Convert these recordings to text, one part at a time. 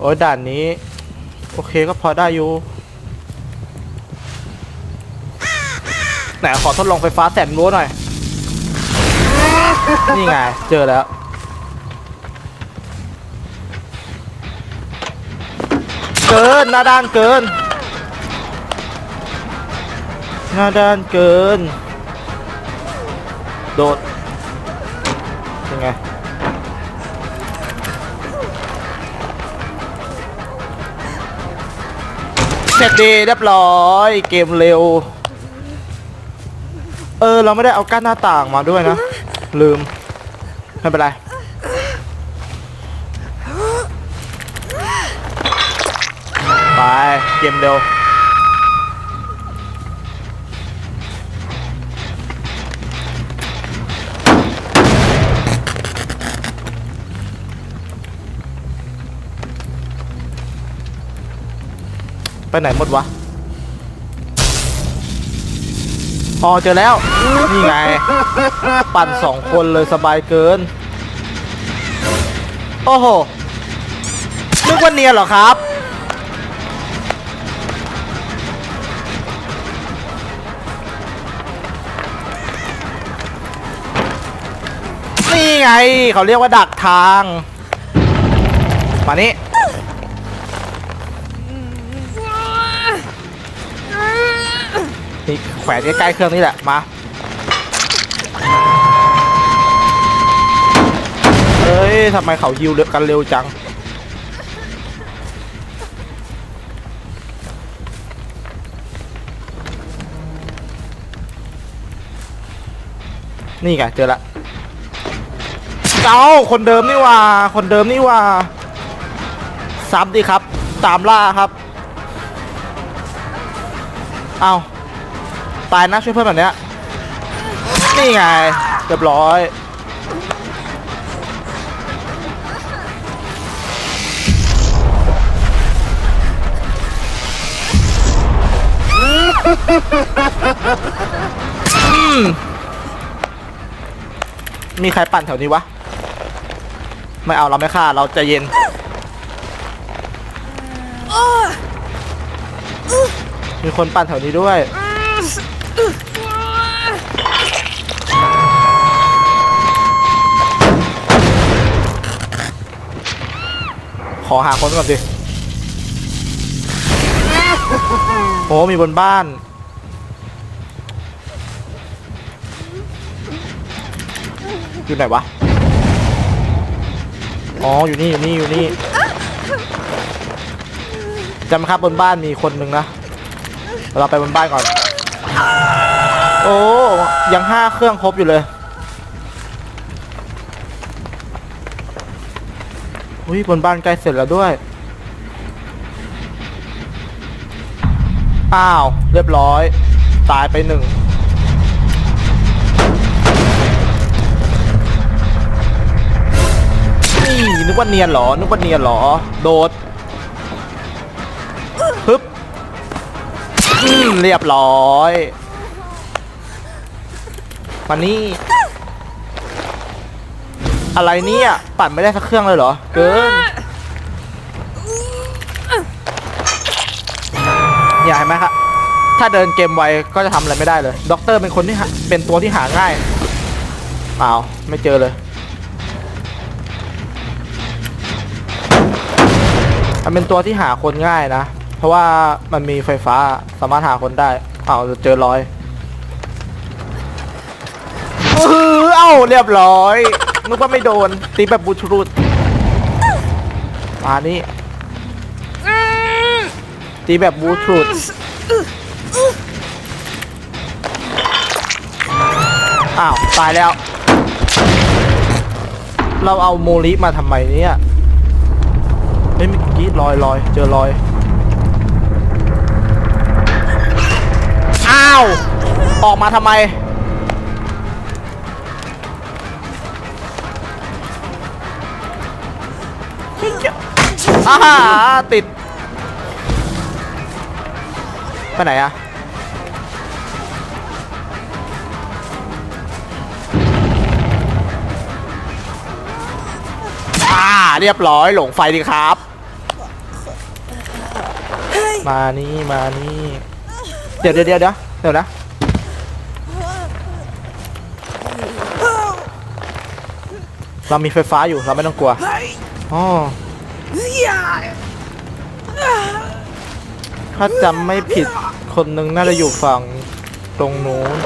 โอ้ยด่านนี้ โอเคก็พอได้อยู่ไหนขอทดลองไฟฟ้าแสนโวลต์หน่อย นี่ไง เจอแล้ว เกิน หน้าด้านเกิน หน้าด้านเกิน โดด เสร็จดีเรียบร้อย เกมเร็ว เออ เราไม่ได้เอากั้นหน้าต่างมาด้วยนะ ลืม ไม่เป็นไร ไป เกมเร็ว ไปไหนหมดวะพอเจอแล้ว นี่ไง ปั่นสองคนเลยสบายเกิน โอ้โหนึกว่าเนียนเหรอครับ นี่ไง เขาเรียกว่าดักทาง มานี่ นี่แขวนใกล้ๆเครื่องนี่แหละ มา เอ้ยทำไมเขาฮิวเร็วกันเร็วจัง นี่ไงเจอละเอ้าคนเดิมนี่ว่า คนเดิมนี่ว่า ซ้ำดีครับ ตามล่าครับ เอา ตายนะช่วยเพื่อนแบบเนี้ยนี่ไงเรียบร้อยมีใครปั่นแถวนี้วะ ไม่เอาเราไม่ฆ่าเราใจะเย็นมีคนปั่นแถวนี้ด้วย ขอหาคนก่อนสิ โอ้มีบนบ้าน อยู่ไหนวะ อ๋อ อยู่นี่ อยู่นี่ อยู่นี่จำครับบนบ้านมีคนหนึ่งนะ เราไปบนบ้านก่อน โอ้ยังห้าเครื่องครบอยู่เลยอุ้ยบนบ้านใกล้เสร็จแล้วด้วย อ้าว เรียบร้อย ตายไปหนึ่งนี่นึกว่าเนียนเหรอ นึกว่าเนียนเหรอ โดด เรียบร้อยมานี่ อะไรเนี่ย ปั่นไม่ได้สักเครื่องเลยเหรอ เกินอย่าเห็นไหมครับถ้าเดินเกมไวก็จะทำอะไรไม่ได้เลยด็อกเตอร์เป็นคนที่เป็นตัวที่หาง่ายเปล่าไม่เจอเลยมันเป็นตัวที่หาคนง่ายนะ เพราะว่ามันมีไฟฟ้าสามารถหาคนได้เอ้าเจอรอยอื้ออเอ้าเรียบร้อยนึกว่าไม่โดนตีแบบบูทรูดมานี่ตีแบบบูทรูดอ้าวตายแล้ว เราเอาโมลิมาทำไมเนี่ยเฮ้ยเมื่อกี้ลอยลอยเจอลอยาว ออกมาทำไมอาหาติด ไปไหนอะอ่า เรียบร้อยหลงไฟดีครับ มานี่ มานี่ เดี๋ยวเดี๋ยวเดี๋ยว เดี๋ยวนะเรามีไฟฟ้าอยู่เราไม่ต้องกลัวอ๋อถ้าจำไม่ผิดคนหนึ่งน่าจะอยู่ฝั่งตรงนู้น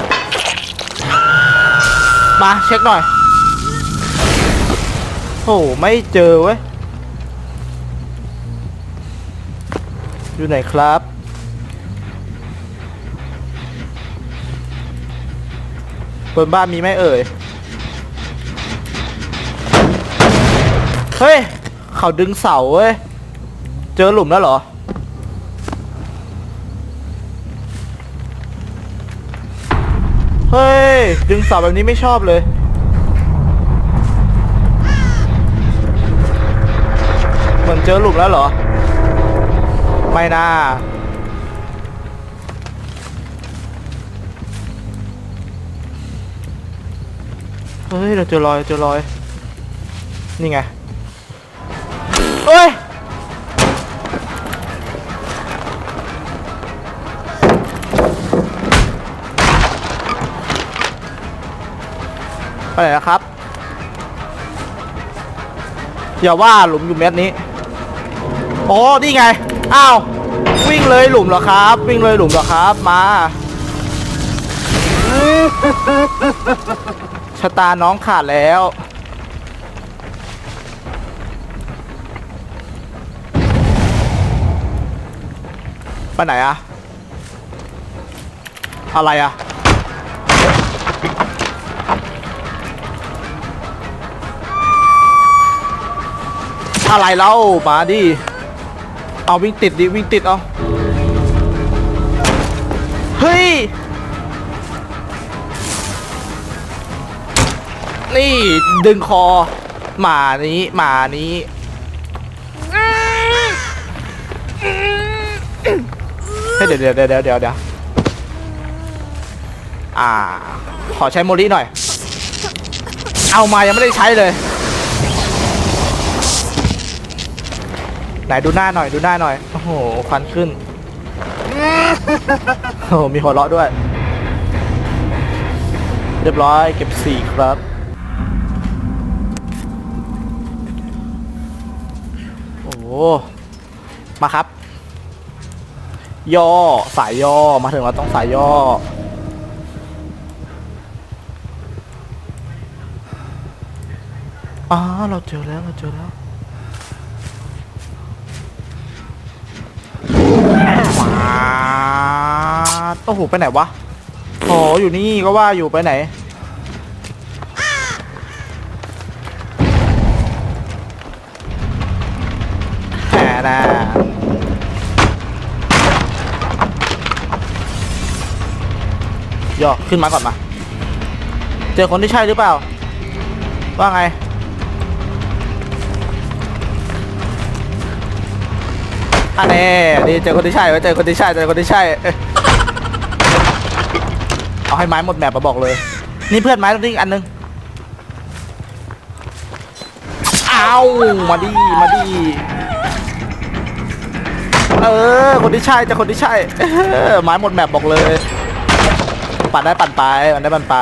มาเช็คหน่อย โอ้ไม่เจอเว้ย อยู่ไหนครับ บนบ้านมีไหมเอ่ย เฮ้ย เขาดึงเสาเว้ย เจอหลุมแล้วเหรอ เฮ้ย ดึงเสาแบบนี้ไม่ชอบเลย เหมือนเจอหลุมแล้วเหรอ ไม่น่า ฮ้ย เราเจอรอยเจอรอย นี่ไงเอ้ย ไปไหนนะครับ อย่าว่าหลุมอยู่เม็ดนี้ โอ้นี่ไง อ้าว วิ่งเลยหลุมเหรอครับ วิ่งเลยหลุมเหรอครับ มาะตาน้องขาดแล้ว ไปไหนอะอะไรอะอะไรเล่ามาดิ เอาวิ่งติดดิวิ่งติดเอา เฮ้ย นี่ดึงคอ หมานี้หมานี้ เฮ้ยเดี๋ยวเดี๋ยวเดี๋ยวเดี๋ยวเดี๋ยวอ่า ขอใช้โมลิหน่อย เอามายังไม่ได้ใช้เลย ไหนดูหน้าหน่อยดูหน้าหน่อย โอ้โหควันขึ้น โอ้โหมีหัวเราะด้วย เรียบร้อยเก็บสี่ครับ โอ้โห มาครับ ย่อสายย่อมาถึงเราต้องสายย่อ อ๋อ เราเจอแล้ว เราเจอแล้วมาโอ้โห ไปไหนวะโอ้อยู่นี่ก็ว่าอยู่ไปไหน แหมนะย่อขึ้นมาก่อนมา เจอคนที่ใช่หรือเปล่า ว่าไง อันนี้นี่เจอคนที่ใช่ไว้เจอคนที่ใช่เจอคนที่ใช่ เอาให้ไม้หมดแมปมาบอกเลย นี่เพื่อนไม้ตรงนี้อีกอันนึงเอามาดิมาดิ เออ คนที่ใช่จะคนที่ใช่ไม้หมดแมปบอกเลย ปั่นได้ปั่นไปปั่นได้ปั่นไป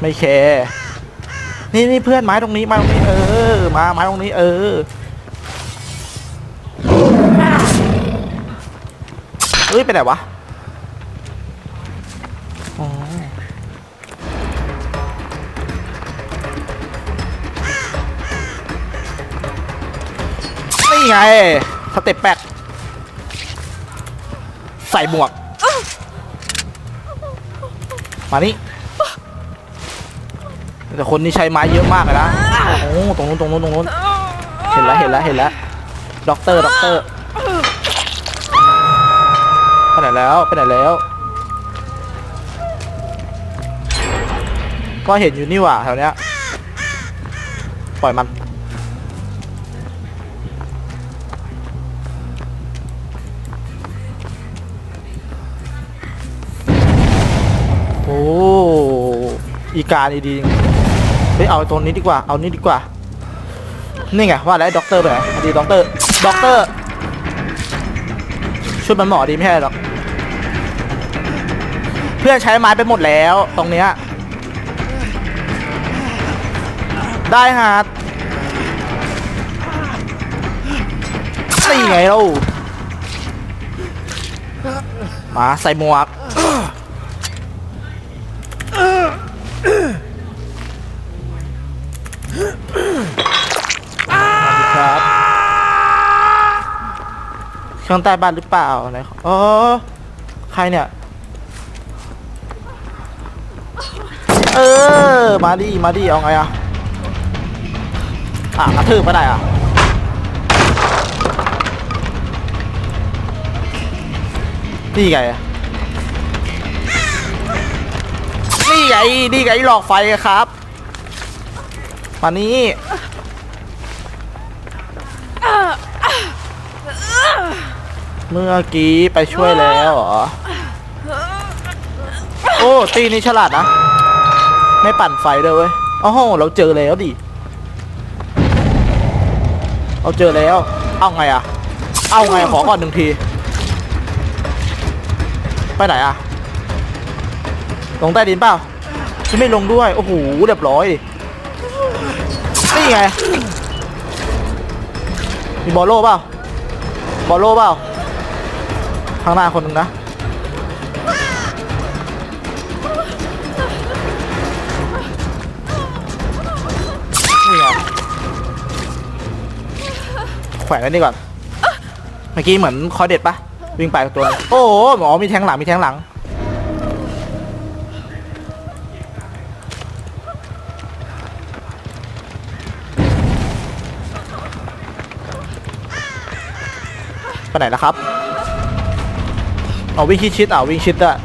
ไม่แคร์นี่นี่เพื่อนไม้ตรงนี้ไม้ตรงนี้ เออ มาไม้ตรงนี้ เออเฮ้ยไปไหนวะอ๋อนี่ไง สเต็ปแปดใส่หมวก มานี่แต่คนนี้ใช้ไม้เยอะมากเลยนะโอ้ตรงนู้นตรงนู้นตรงนู้นเห็นแล้วเห็นแล้วเห็นแล้วด็อกเตอร์ด็อกเตอร์ไปไหนแล้วไปไหนแล้ว ก็เห็นอยู่นี่หว่าแถวเนี้ยปล่อยมัน อีกาดีดีเฮ้ยเอาตัวนี้ดีกว่า เอานี้ดีกว่า นี่ไงว่าแล้วด็อกเตอร์ไปไหนดีด็อกเตอร์ด็อกเตอร์ชุดมันเหมาะดีไม่ใช่หรอก เพื่อนใช้ไม้ไปหมดแล้ว ตรงเนี้ย ได้ฮะนี่ไงเรามาใส่หมวก เครื่องใต้บ้านหรือเปล่าไหนเออใครเนี่ย เออ มาดิ มาดิ เอาไงอะอะกระทืบไม่ได้อะนี่ไงนี่ไงนี่ไงหลอกไฟครับมานี่ เมื่อกี้ไปช่วยแล้วเหรอ โอ้ ตีนี้ฉลาดนะ ไม่ปั่นไฟด้วยเว้ยโอ้โหเราเจอแล้วดิ เราเจอแล้ว เอาไงอะเอาไงขอก่อนหนึ่งที ไปไหนอะลงใต้ดินเปล่าไม่ลงด้วย โอ้โหเรียบร้อยนี่ไง มีบอลโล่เปล่า บอลโล่เปล่า ข้างหน้าคนหนึ่งนะ นี่ไงแขวนไว้นี่ก่อน เมื่อกี้เหมือนคอยเด็ดปะวิ่งไปกับตัว โอ้โหหมอมีแทงหลัง มีแทงหลัง ไปไหนแล้วครับ เอาวิ่งชิดชิดๆเอาวิ่งชิดอะ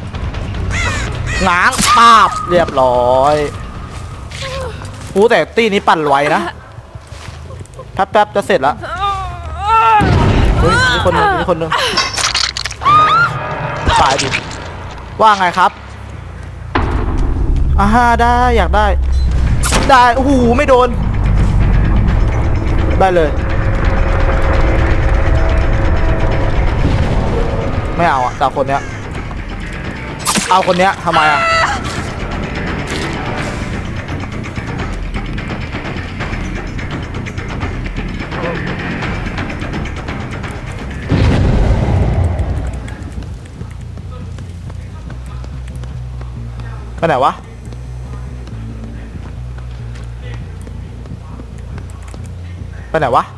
ง้างปาบเรียบร้อยอู้แต่ตีนี้ปั่นไวนะแป๊บๆจะเสร็จล้วเฮ้ยมีคนหนึงมีคนหนึงตายดิว่าไงครับอ่าฮะได้อยากได้ ได้โอ้โหไม่โดน ได้เลย ไม่เอาอะแต่เอาคนเนี้ย เอาคนเนี้ยทำไมอะไปไหนวะไปไหนวะ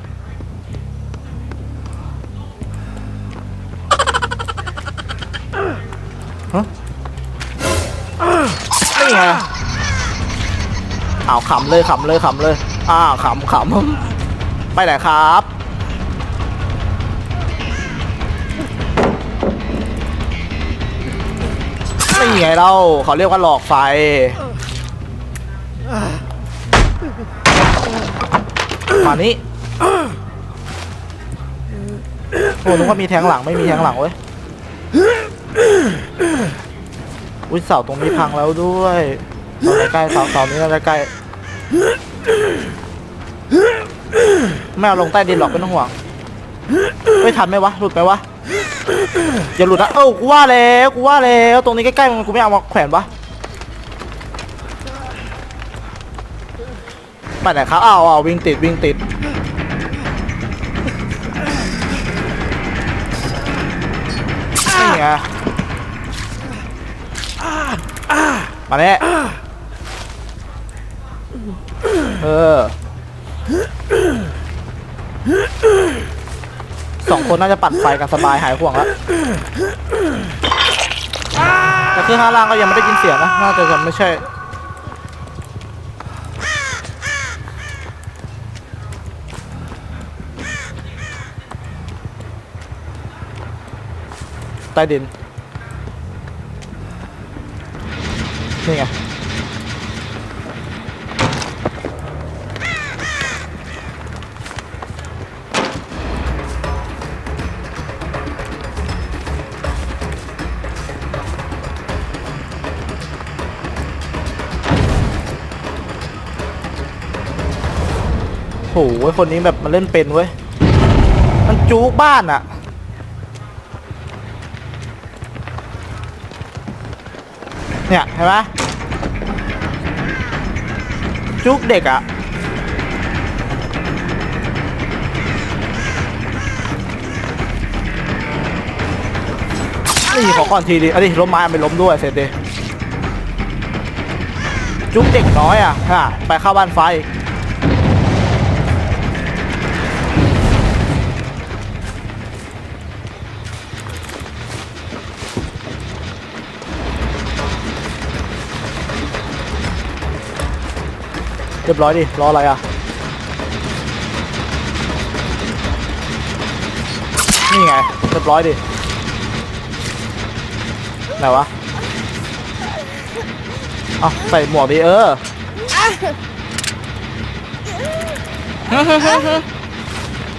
ฮะนี่ไงอ้าวขำเลยขำเลยขำเลยอ้าวขำขำไปไหนครับนี่ไงเราเขาเรียกว่าหลอกไฟมานี้โอ้นึกว่ามีแทงหลังไม่มีแทงหลังเว้ย อุ้ยเสาตรงนี้พังแล้วด้วยเสาใกล้ๆเสาเสานี้ใกล้ๆไม่เอาลงใต้ดินหรอกไม่ต้องห่วงไม่ทันไหมวะหลุดไหมวะอย่าหลุดนะเอ้ากูว่าแล้วกูว่าแล้วตรงนี้ใกล้ๆมันกูไม่เอามาแขวนวะไปไหนครับอ้าวอ้าววิ่งติดวิ่งติด ไงมาแน่เออสองคนน่าจะปัดไฟกันสบายหายห่วงแล้วแต่คือห้าล่างก็ยังไม่ได้ยินเสียงนะ น่าจะยังไม่ใช่ ต้ดิน นี่ไง โหคนนี้แบบมันเล่นเป็นเว้ย มันจูกบ้านอะ เนี่ยเห็นไหมจุกเด็กอะนี่ขอก่อนทีดิอันนี้ล้มไม้ไปล้มด้วยเสร็จดิจุกเด็กน้อยอะฮะไปเข้าบ้านไฟ รียบร้อยดิรออะไรอะนี่ไงเรียบร้อยดิไหนวะเอาใส่หมวกดิเออ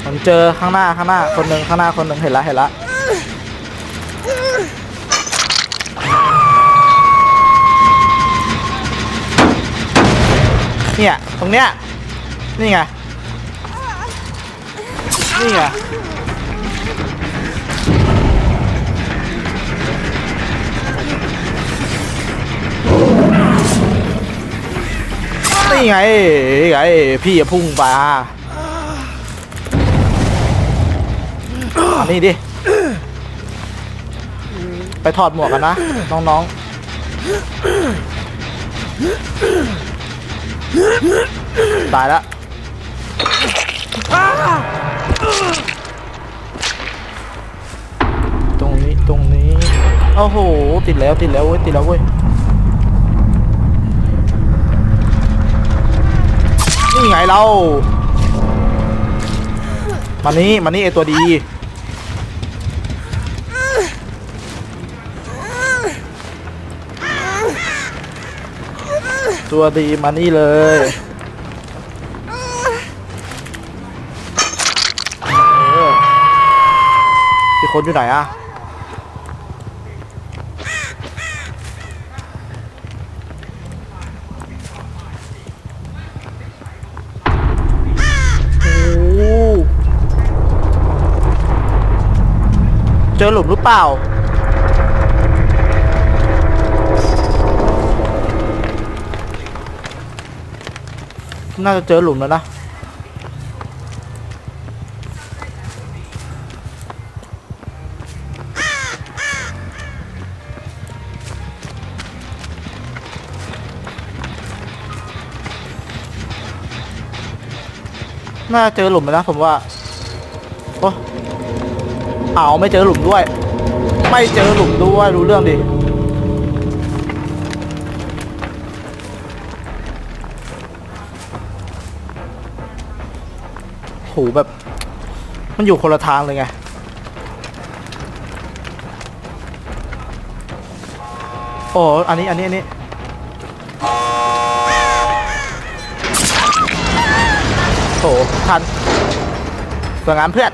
ผมเจอข้างหน้าข้างหน้าคนหนึ่งข้างหน้าคนหนึ่งเห็นละเห็นละ เนี่ยตรงเนี้ยนี่ไงนี่ไงนี่ไงไงพี่อย่าพุ่งไปอะนี่ดิ ไปถอดหมวกกันนะ น้องๆ ตายแล้วตรงนี้ตรงนี้โอ้โห ติดแล้วติดแล้วเว้ยติดแล้วเว้ยนี่ไงเรามานี่มานี่ไอตัวดี ตัวดีมานี่เลยเออพี่คนอยู่ไหนอะโอ้เจอหลุมหรือเปล่า น่าจะเจอหลุมแล้วนะน่าเจอหลุมแล้วนะผมว่า โอ้เอาไม่เจอหลุมด้วย ไม่เจอหลุมด้วยรู้เรื่องดิ โหแบบ มันอยู่คนละทางเลยไง โอ้อันนี้ อันนี้ อันนี้ โห ทันสวยงามเพื่อน